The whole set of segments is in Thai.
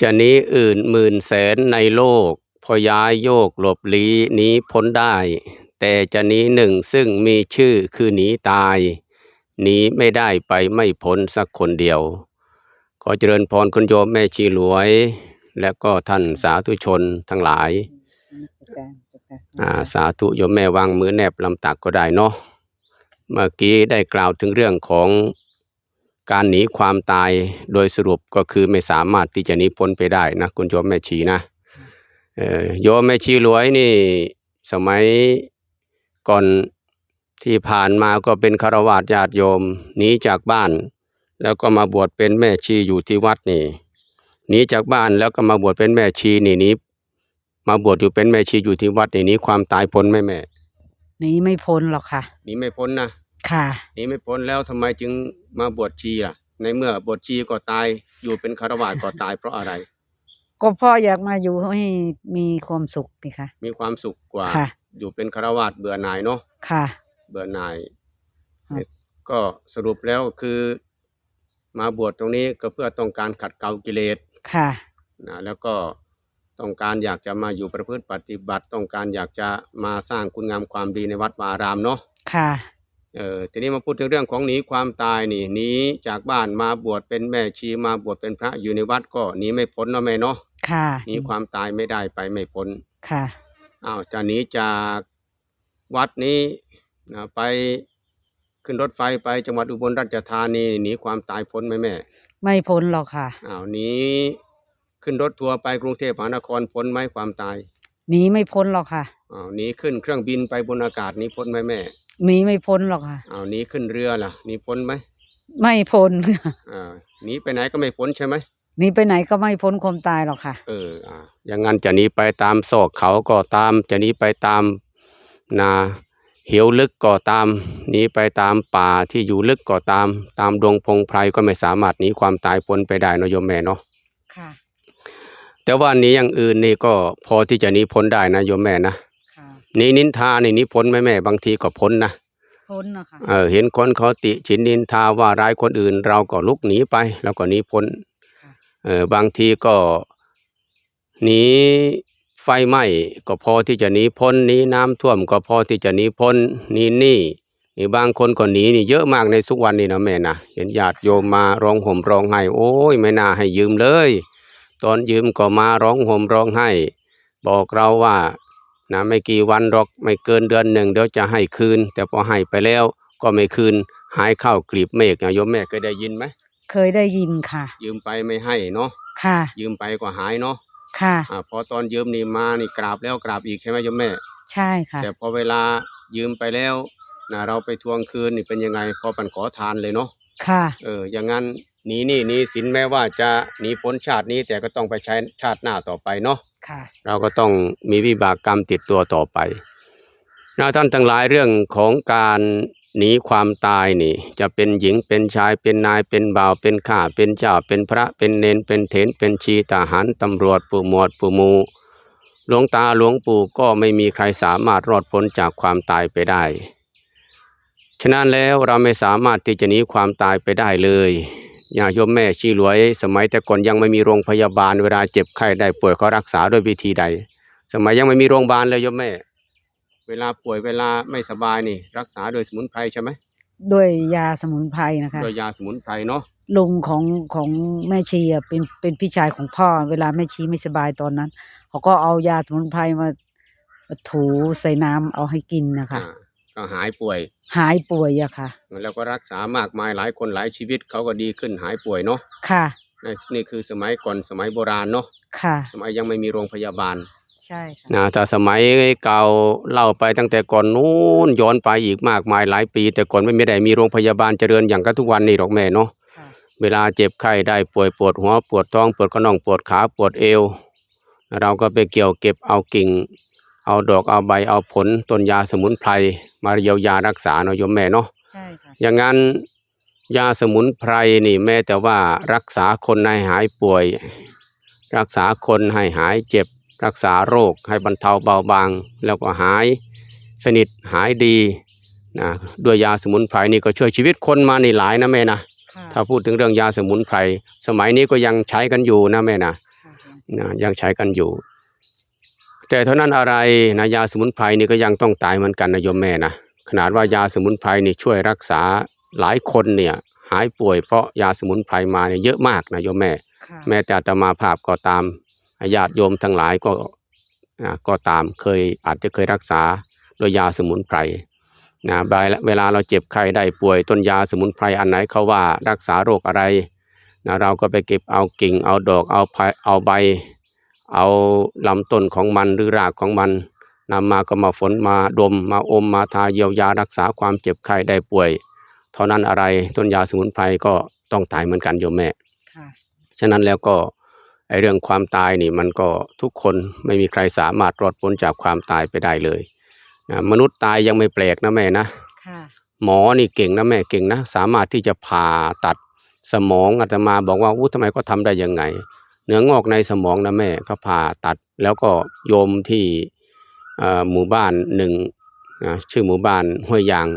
จะหนี้อื่นหมื่นแสนในโลก พอย้ายโยกหลบหลีหนี้พ้นได้ แต่จะหนี้หนึ่งซึ่งมีชื่อคือหนีตายหนีไม่ได้ไปไม่พ้นสักคนเดียว ขอเจริญพรคุณโยมแม่ชีหลวย และก็ท่านสาธุชนทั้งหลายอ่าสาธุโยมแม่วางมือแนบลำตักก็ได้เนาะเมื่อกี้ได้กล่าวถึงเรื่องของ การหนีความตายโดยสรุปก็คือไม่สามารถที่จะหนีพ้นไปได้นะคุณโยมแม่ชีนะเออโยมแม่ชีรวยนี่สมัยก่อนที่ผ่านมาก็เป็นคารวาสญาติโยมหนีจากบ้าน แล้วก็มาบวชเป็นแม่ชีอยู่ที่วัดนี่หนีจากบ้านแล้วก็มาบวชเป็นแม่ชีนี่หนีมาบวชอยู่เป็นแม่ชีอยู่ที่วัดนี่หนี้ความตายพ้นไหมแม่หนีไม่พ้นหรอกค่ะหนีไม่พ้นนะค่ะหนีไม่พ้นแล้วทำไมจึง มาบวชชีล่ะ ในเมื่อบวชชีก็ตาย อยู่เป็นคารวาสก็ตายเพราะอะไร ก็พ่ออยากมาอยู่ให้มีความสุขนี่ค่ะมีความสุขกว่า ค่ะ อยู่เป็นคารวาสเบื่อหน่ายเนาะค่ะ เบื่อหน่าย ครับ ก็สรุปแล้วคือ มาบวชตรงนี้ก็เพื่อต้องการขัดเกลากิเลส ค่ะ นะแล้วก็ต้องการอยากจะมาอยู่ประพฤติปฏิบัติ ต้องการอยากจะมาสร้างคุณงามความดีในวัดวาอารามเนาะค่ะ เออทีนี้มาพูดถึงเรื่องของหนีความตายนี่หนีจากบ้านมาบวชเป็นแม่ชีมาบวชเป็นพระอยู่ในวัดก็หนีไม่พ้นเนาะแม่เนาะค่ะหนีความตายไม่ได้ไปไม่พ้นค่ะอ้าวจะหนีจากวัดนี้นะไปขึ้นรถไฟไปจังหวัดอุบลราชธานีหนีความตายพ้นไหมแม่ ไม่พ้นหรอกค่ะอ้าวหนีขึ้นรถทัวร์ไปกรุงเทพมหานครพ้นไหมความตาย หนีไม่พ้นหรอกค่ะอ้าวหนีขึ้นเครื่องบินไปบนอากาศหนีพ้นไหมแม่หนีไม่พ้นหรอกค่ะ อ้าวหนีขึ้นเรือล่ะหนีพ้นไหมไม่พ้นอ่าหนีไปไหนก็ไม่พ้นใช่ไหมหนีไปไหนก็ไม่พ้นความตายหรอกค่ะ เอออ่าอย่างนั้นจะหนีไปตามซอกเขาก็ตาม จะหนีไปตามนาเหวลึกก็ตามหนีไปตามป่าที่อยู่ลึกก็ตาม ตามดงพงไพรก็ไม่สามารถหนีความตายพ้นไปได้เนอะโยมแม่เนาะค่ะ แต่ว่าหนีอย่างอื่นนี่ก็พอที่จะหนีพ้นได้นะโยมแม่นะค่ะหนีนินทานี่หนีพ้นไหมแม่บางทีก็พ้นนะพ้นนะคะเออเห็นคนเขาติฉินนินทาว่าร้ายคนอื่น เราก็ลุกหนีไปแล้วก็หนีพ้นเออบางทีก็หนีไฟไหม้ก็พอที่จะหนีพ้นหนีน้ำท่วมก็พอที่จะหนีพ้นหนีหนี้นี่บางคนก็หนีนี่เยอะมากในทุกวันนี้นะแม่นะเห็นญาติโยมมาร้องห่มร้องไห้โอ้ยไม่น่าให้ยืมเลย ตอนยืมก็มาร้องห่มร้องไห้ บอกเราว่านะไม่กี่วันหรอกไม่เกินเดือนหนึ่งเดี๋ยวจะให้คืน แต่พอให้ไปแล้วก็ไม่คืน หายเข้ากลีบเมฆนะโยมแม่เคยได้ยินไหมเคยได้ยินค่ะ ยืมไปไม่ให้เนาะค่ะ ยืมไปก็หายเนาะค่ะอ่าพอตอนยืมนี่มานี่กราบแล้วกราบอีกใช่ไหมโยมแม่ ใช่ค่ะ แต่พอเวลายืมไปแล้วนะเราไปทวงคืนนี่เป็นยังไงพอปันขอทานเลยเนาะค่ะ เอออย่างนั้น หนีหนี่หนีสินแม้ว่าจะหนีพ้นชาตินี้แต่ก็ต้องไปใช้ชาติหน้าต่อไปเนาะค่ะ เราก็ต้องมีวิบากกรรมติดตัวต่อไปนะท่านทั้งหลายเรื่องของการหนีความตายนี่ จะเป็นหญิงเป็นชายเป็นนายเป็นบ่าวเป็นข้าเป็นเจ้าเป็นพระเป็นเนนเป็นเถนเป็นชีทหารตำรวจผู้หมวดผู้หมูหลวงตาหลวงปู่ก็ไม่มีใครสามารถรอดพ้นจากความตายไปได้ ฉะนั้นแล้วเราไม่สามารถที่จะหนีความตายไปได้เลย อย่าโยมแม่ชีหลวย สมัยแต่ก่อนยังไม่มีโรงพยาบาลเวลาเจ็บไข้ได้ป่วยเขารักษาด้วยวิธีใด สมัยยังไม่มีโรงพยาบาลเลยโยมแม่ เวลาป่วยเวลาไม่สบายนี่ รักษาโดยสมุนไพรใช่ไหมด้วยยาสมุนไพรนะคะโดยยาสมุนไพรเนาะลุงของของแม่ชีอะเป็นเป็นพี่ชายของพ่อ เวลาแม่ชีไม่สบายตอนนั้นเขาก็เอายาสมุนไพรมามาถูใส่น้ำเอาให้กินนะคะ อ่า ก็หายป่วย หายป่วยอะค่ะ แล้วก็รักษามากมายหลายคนหลายชีวิตเขาก็ดีขึ้นหายป่วยเนาะค่ะในนี่คือสมัยก่อนสมัยโบราณเนาะค่ะ สมัยยังไม่มีโรงพยาบาลใช่ค่ะนะถ้าสมัยเก่าเล่าไปตั้งแต่ก่อนนู้นย้อนไปอีกมากมายหลายปี แต่ก่อนไม่มีได้มีโรงพยาบาลเจริญอย่างกับทุกวันนี้หรอกแม่เนาะค่ะเวลาเจ็บไข้ได้ป่วยปวดหัวปวดท้องปวดกระน่องปวดขาปวดเอว เราก็ไปเกี่ยวเก็บเอากิ่ง เอาดอกเอาใบเอาผลต้นยาสมุนไพรมาเยียวยารักษาเนาะโยมแม่เนาะใช่ค่ะอย่างนั้นยาสมุนไพรนี่แม้แต่ว่ารักษาคนให้หายป่วย รักษาคนให้หายเจ็บ รักษาโรคให้บรรเทาเบาบาง แล้วก็หายสนิทหายดีนะด้วยยาสมุนไพรนี่ก็ช่วยชีวิตคนมานี่หลายนะแม่นะค่ะถ้าพูดถึงเรื่องยาสมุนไพร สมัยนี้ก็ยังใช้กันอยู่นะแม่นะค่ะนะยังใช้กันอยู่ แต่เท่านั้นอะไรนะยาสมุนไพรนี่ก็ยังต้องตายเหมือนกันนะโยมแม่นะขนาดว่ายาสมุนไพรนี่ช่วยรักษาหลายคนเนี่ยหายป่วยเพราะยาสมุนไพรมาเนี่ยเยอะมากนะโยมแม่ค่ะแม้แต่อาตมาภาพก็ตามญาติโยมทั้งหลายก็นะก็ตามเคยอาจจะเคยรักษาโดยยาสมุนไพรนะเวลาเวลาเราเจ็บไข้ได้ป่วยต้นยาสมุนไพรอันไหนเขาว่ารักษาโรคอะไรนะเราก็ไปเก็บเอากิ่งเอาดอกเอาไผ่เอาใบ เอาลำต้นของมันหรือรากของมันนำมาก็มาฝนมาดมมาอมมาทาเยียวยารักษาความเจ็บไข้ได้ป่วย เท่านั้นอะไรต้นยาสมุนไพรก็ต้องตายเหมือนกันโยมแม่ค่ะฉะนั้นแล้วก็ไอเรื่องความตายนี่มันก็ทุกคนไม่มีใครสามารถรอดพ้นจากความตายไปได้เลยนะมนุษย์ตายยังไม่แปลกนะแม่นะค่ะหมอนี่เก่งนะแม่เก่งนะ สามารถที่จะผ่าตัดสมองอาตมาบอกว่าอู้ทำไมเขาทำได้ยังไง เนื้องอกในสมองนะแม่เขาผ่าตัดแล้วก็โยมที่เอ่อหมู่บ้านหนึ่งนะชื่อหมู่บ้านห้วยยาง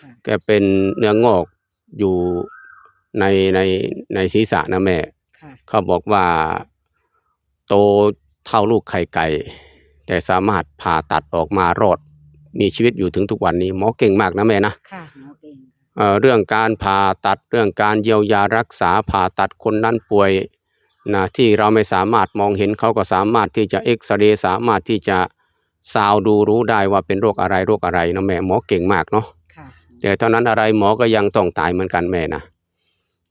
ค่ะแกเป็นเนื้องอกอยู่ในในในศีรษะนะแม่ค่ะเขาบอกว่าโตเท่าลูกไข่ไก่ แต่สามารถผ่าตัดออกมารอด มีชีวิตอยู่ถึงทุกวันนี้หมอเก่งมากนะแม่นะค่ะหมอเก่งเอ่อเรื่องการผ่าตัดเรื่องการเยียวยารักษาผ่าตัดคนนั้นป่วย นะที่เราไม่สามารถมองเห็นเขาก็สามารถที่จะเอ็กซเรย์สามารถที่จะซาวดูรู้ได้ว่าเป็นโรคอะไรโรคอะไรนะแม่หมอเก่งมากเนาะค่ะแต่เท่านั้นอะไรหมอก็ยังต้องตายเหมือนกันแม่นะ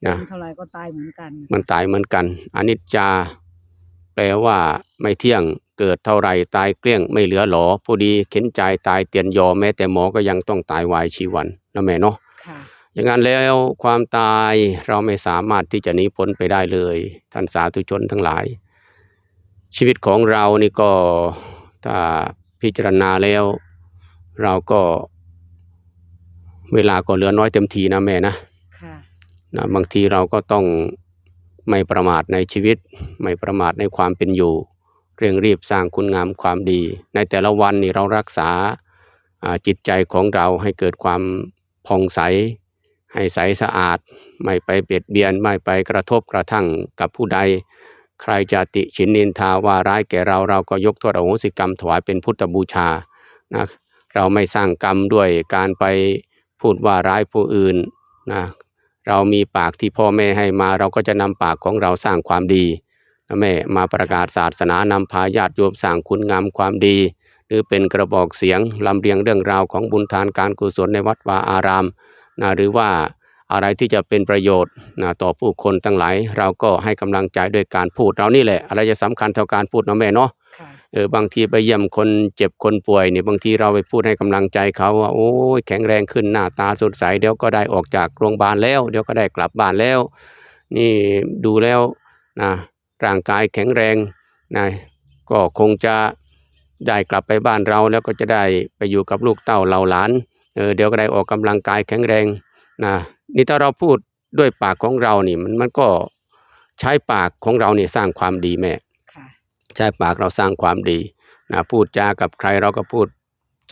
นะเป็นเท่าไหรก็ตายเหมือนกัน มันตายเหมือนกันอนิจจา แปลว่าไม่เที่ยงเกิดเท่าไรตายเกลี้ยงไม่เหลือหลอผู้ดีเข็นใจตายเตียนยอแม้แต่หมอก็ยังต้องตายวายชีวันนะแม่เนาะค่ะ อย่างนั้นแล้วความตายเราไม่สามารถที่จะหนีพ้นไปได้เลย ท่านสาธุชนทั้งหลาย ชีวิตของเรานี่ก็ถ้าพิจารณาแล้ว เราก็เวลาก็เหลือน้อยเต็มทีนะแม่นะค่ะนะบางทีเราก็ต้องไม่ประมาทในชีวิต ไม่ประมาทในความเป็นอยู่ เร่งรีบสร้างคุณงามความดี ในแต่ละวันนี่เรารักษาอ่าจิตใจของเราให้เกิดความผ่องใส ให้ใสสะอาด ไม่ไปเบียดเบียนไม่ไปกระทบกระทั่งกับผู้ใด ใครจะติฉินนินทาว่าร้ายแก่เราเราก็ยกโทษอโหสิกรรมถวายเป็นพุทธบูชานะเราไม่สร้างกรรมด้วยการไปพูดว่าร้ายผู้อื่นนะเรามีปากที่พ่อแม่ให้มาเราก็จะนำปากของเราสร้างความดีนะแม่มาประกาศศาสนานำพาญาติโยมสร้างคุณงามความดี หรือเป็นกระบอกเสียงลำเลียงเรื่องราวของบุญทานการกุศลในวัดวาอาราม นะหรือว่าอะไรที่จะเป็นประโยชน์นะต่อผู้คนทั้งหลาย เราก็ให้กำลังใจด้วยการพูดเรานี่แหละ อะไรจะสำคัญเท่าการพูดนะแม่เนาะค่ะเออบางทีไปเยี่ยมคนเจ็บคนป่วยเนี่ยบางทีเราไปพูดให้กำลังใจเขาว่าโอ้ยแข็งแรงขึ้นหน้าตาสดใสเดี๋ยวก็ได้ออกจากโรงพยาบาลแล้ว เดี๋ยวก็ได้กลับบ้านแล้ว นี่ดูแล้วนะร่างกายแข็งแรงนะก็คงจะได้กลับไปบ้านเราแล้วก็จะได้ไปอยู่กับลูกเต้าเหล่าหลาน เออเดี๋ยวก็ได้ออกกำลังกายแข็งแรงนะนี่ถ้าเราพูดด้วยปากของเรานี่มันมันก็ใช้ปากของเราเนี่ยสร้างความดีแม่ค่ะใช้ปากเราสร้างความดีนะพูดจากับใครเราก็พูด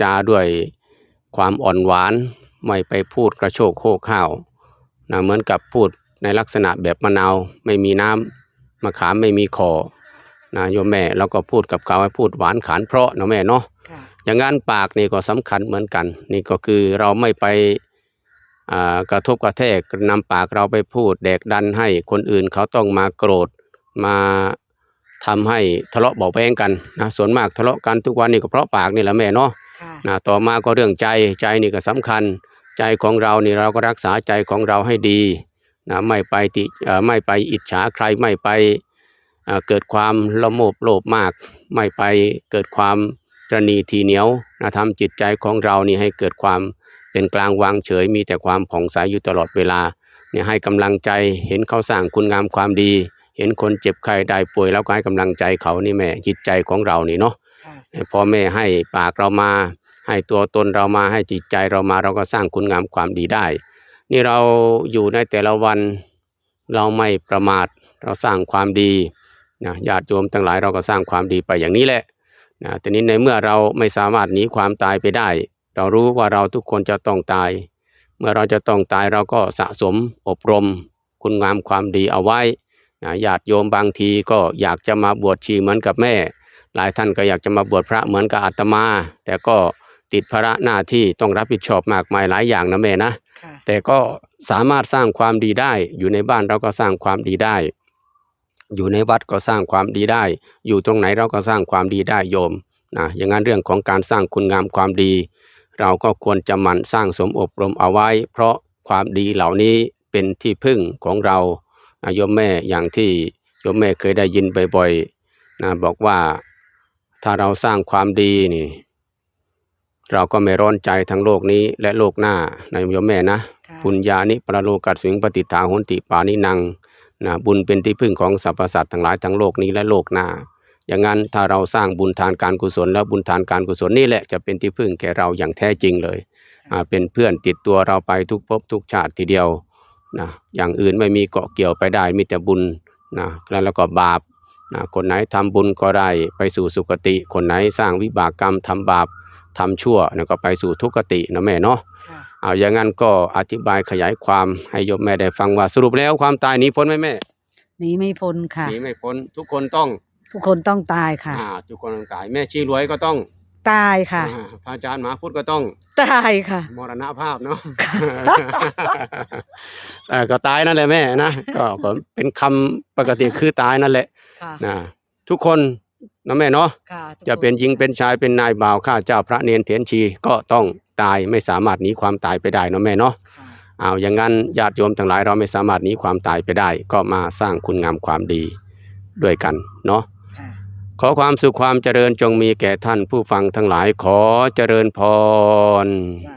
จาด้วยความอ่อนหวานไม่ไปพูดกระโชกโคกข้าวนะเหมือนกับพูดในลักษณะแบบมะนาวไม่มีน้ำมะขามไม่มีคอนะโยมแม่เราก็พูดกับเขาให้พูดหวานขานเพราะนะแม่เนาะค่ะ อย่างนั้นปากนี่ก็สำคัญเหมือนกัน นี่ก็คือเราไม่ไปอ่ากระทบกระแทกนำปากเราไปพูดแดกดันให้คนอื่นเขาต้องมาโกรธมาทำให้ทะเลาะเบาะแวงกันนะส่วนมากทะเลาะกันทุกวันนี่ก็เพราะปากนี่แหละแม่เนาะค่ะนะต่อมาก็เรื่องใจใจนี่ก็สำคัญ ใจของเรานี่เราก็รักษาใจของเราให้ดีนะไม่ไปติเอ่อไม่ไปอิจฉาใครไม่ไปเอ่อเกิดความละโมบโลภมาก ไม่ไปเกิดความ ตระหนีทีเหนียวนะทำจิตใจของเรานี่ให้เกิดความเป็นกลางวางเฉย มีแต่ความผ่องใสอยู่ตลอดเวลาเนี่ยให้กำลังใจเห็นเขาสร้างคุณงามความดี เห็นคนเจ็บไข้ได้ป่วยแล้วก็ให้กำลังใจเขานี่แม่จิตใจของเรานี่เนาะค่ะให้พ่อแม่ให้ปากเรามา ให้ตัวตนเรามาให้จิตใจเรามาเราก็สร้างคุณงามความดีได้ นี่เราอยู่ในแต่ละวันเราไม่ประมาทเราสร้างความดีนะญาติโยมทั้งหลายเราก็สร้างความดีไปอย่างนี้แหละ นะแต่นี้ในเมื่อเราไม่สามารถหนีความตายไปได้ เรารู้ว่าเราทุกคนจะต้องตาย เมื่อเราจะต้องตายเราก็สะสมอบรม คุณงามความดีเอาไว้นะญาติโยมบางทีก็อยากจะมาบวชชีเหมือนกับแม่ หลายท่านก็อยากจะมาบวชพระเหมือนกับอาตมา แต่ก็ติดภาระหน้าที่ต้องรับผิดชอบมากมายหลายอย่างนะแม่นะค่ะแต่ก็สามารถสร้างความดีได้ อยู่ในบ้านเราก็สร้างความดีได้ อยู่ในวัดก็สร้างความดีได้ อยู่ตรงไหนเราก็สร้างความดีได้โยมนะอย่างนั้นเรื่องของการสร้างคุณงามความดี เราก็ควรจะหมั่นสร้างสมอบรมเอาไว้ เพราะความดีเหล่านี้เป็นที่พึ่งของเรานะโยมแม่อย่างที่โยมแม่เคยได้ยินบ่อยๆนะบอกว่าถ้าเราสร้างความดีนี่ เราก็ไม่ร้อนใจทั้งโลกนี้และโลกหน้านะโยมแม่นะค่ะปุญญานิปรโลกัสสิงปฏิทาโหนติปานินัง นะบุญเป็นที่พึ่งของสรรพสัตว์ทั้งหลายทั้งโลกนี้และโลกหน้า อย่างนั้นถ้าเราสร้างบุญทานการกุศล แล้วบุญทานการกุศลนี่แหละจะเป็นที่พึ่งแก่เราอย่างแท้จริงเลย เป็นเพื่อนติดตัวเราไปทุกภพทุกชาติทีเดียวนะอย่างอื่นไม่มีเกาะเกี่ยวไปได้มีแต่บุญนะแล้วก็บาปนะคนไหนทำบุญก็ได้ไปสู่สุคติ คนไหนสร้างวิบากกรรมทำบาปทำชั่วนะก็ไปสู่ทุกขตินะแม่เนาะ เอาอย่างนั้นก็อธิบายขยายความให้โยมแม่ได้ฟังว่าสรุปแล้วความตายหนีพ้นไหมแม่หนีไม่พ้นค่ะ หนีไม่พ้นทุกคนต้องทุกคนต้องตายค่ะอ่าทุกคนต้องตายแม่ชีรวยก็ต้องตายค่ะอ่าพระอาจารย์หมาพุทธก็ต้อง ตายค่ะ มรณภาพเนาะเอ่อก็ตายนั่นแหละแม่นะก็ก็เป็นคำปกติคือตายนั่นแหละค่ะนะทุกคนนะแม่เนาะค่ะทุกจะคเป็นหญิงเป็นชายเป็นนายบ่าวข้าเจ้าพระเนนเถียนชีก็ต้อง ตายไม่สามารถหนีความตายไปได้เนาะแม่เนาะค่ะเอาอย่างนั้นญาติโยมทั้งหลายเราไม่สามารถหนีความตายไปได้ ก็มาสร้างคุณงามความดีด้วยกันเนาะค่ะขอความสุขความเจริญจงมีแก่ท่านผู้ฟังทั้งหลายขอเจริญพรสา